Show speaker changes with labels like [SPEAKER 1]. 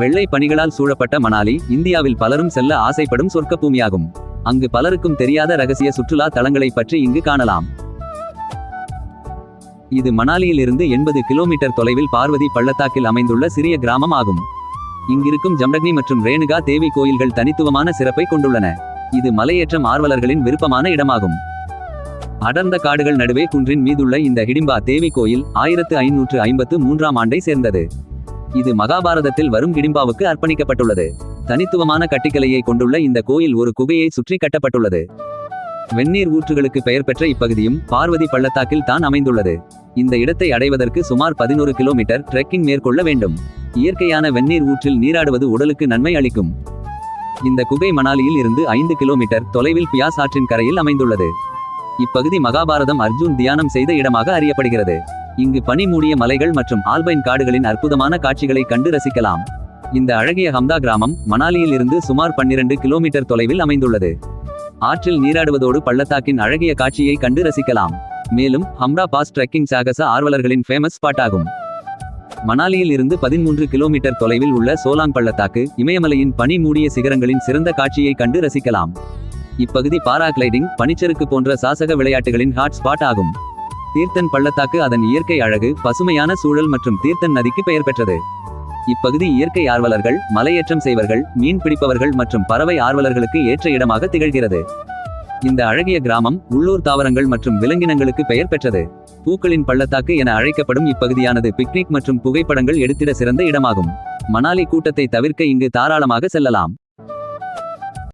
[SPEAKER 1] வெள்ளை பணிகளால் சூழப்பட்ட மணாலி இந்தியாவில் பலரும் செல்ல ஆசைப்படும் சொர்க்க பூமியாகும் அங்கு பலருக்கும் தெரியாத ரகசிய சுற்றுலா தலங்களை பற்றி இங்கு காணலாம். இது மணாலியிலிருந்து எண்பது கிலோமீட்டர் தொலைவில் பார்வதி பள்ளத்தாக்கில் அமைந்துள்ள சிறிய கிராமம் ஆகும். இங்கிருக்கும் ஜம்டக்னி மற்றும் ரேணுகா தேவி கோயில்கள் தனித்துவமான சிறப்பை கொண்டுள்ளன. இது மலையேற்றம் ஆர்வலர்களின் விருப்பமான இடமாகும். அடர்ந்த காடுகள் நடுவே குன்றின் மீதுள்ள இந்த ஹிடிம்பா தேவி கோயில் ஆயிரத்து ஐநூற்று ஐம்பத்து மூன்றாம் ஆண்டை சேர்ந்தது. இது மகாபாரதத்தில் வரும் கிடிம்பாவுக்கு அர்ப்பணிக்கப்பட்டுள்ளது. தனித்துவமான கட்டிக்கலையை கொண்டுள்ள இந்த கோயில் ஒரு குகையை சுற்றி கட்டப்பட்டுள்ளது. வெந்நீர் ஊற்றுகளுக்கு பெயர் பெற்ற இப்பகுதியும் பார்வதி பள்ளத்தாக்கில் தான் அமைந்துள்ளது. இந்த இடத்தை அடைவதற்கு சுமார் பதினோரு கிலோமீட்டர் ட்ரெக்கிங் மேற்கொள்ள வேண்டும். இயற்கையான வெந்நீர் ஊற்றில் நீராடுவது உடலுக்கு நன்மை அளிக்கும். இந்த குகை மணாலியில் இருந்து ஐந்து கிலோமீட்டர் தொலைவில் பியாஸ் ஆற்றின் கரையில் அமைந்துள்ளது. இப்பகுதி மகாபாரதம் அர்ஜுன் தியானம் செய்த இடமாக அறியப்படுகிறது. இங்கு பனி மூடிய மலைகள் மற்றும் ஆல்பைன் காடுகளின் அற்புதமான காட்சிகளை கண்டு ரசிக்கலாம். இந்த அழகிய ஹம்தா கிராமம் மணாலியில் இருந்து சுமார் பன்னிரண்டு கிலோமீட்டர் தொலைவில் அமைந்துள்ளது. ஆற்றில் நீராடுவதோடு பள்ளத்தாக்கின் அழகிய காட்சியை கண்டு ரசிக்கலாம். மேலும் ஹம்ரா பாஸ் ட்ரெக்கிங் சாகச ஆர்வலர்களின் ஃபேமஸ் ஸ்பாட் ஆகும் மணாலியில் இருந்து பதிமூன்று கிலோமீட்டர் தொலைவில் உள்ள சோலாங் பள்ளத்தாக்கு இமயமலையின் பனி மூடிய சிகரங்களின் சிறந்த காட்சியை கண்டு ரசிக்கலாம். இப்பகுதி பாராகிளைடிங் பனிச்சறுக்கு போன்ற சாசக விளையாட்டுகளின் ஹாட் ஸ்பாட் ஆகும். தீர்த்தன் பள்ளத்தாக்கு அதன் இயற்கை அழகு பசுமையான சூழல் மற்றும் தீர்த்தன் நதிக்கு பெயர் பெற்றது. இப்பகுதி இயற்கை ஆர்வலர்கள் மலையேற்றம் செய்வர்கள் மீன் பிடிப்பவர்கள் மற்றும் பறவை ஆர்வலர்களுக்கு ஏற்ற இடமாக திகழ்கிறது. இந்த அழகிய கிராமம் உள்ளூர் தாவரங்கள் மற்றும் விலங்கினங்களுக்கு பெயர் பெற்றது. பூக்களின் பள்ளத்தாக்கு என அழைக்கப்படும் இப்பகுதியானது பிக்னிக் மற்றும் புகைப்படங்கள் எடுத்திட சிறந்த இடமாகும். மணாலி கூட்டத்தை தவிர்க்க இங்கு தாராளமாக செல்லலாம்.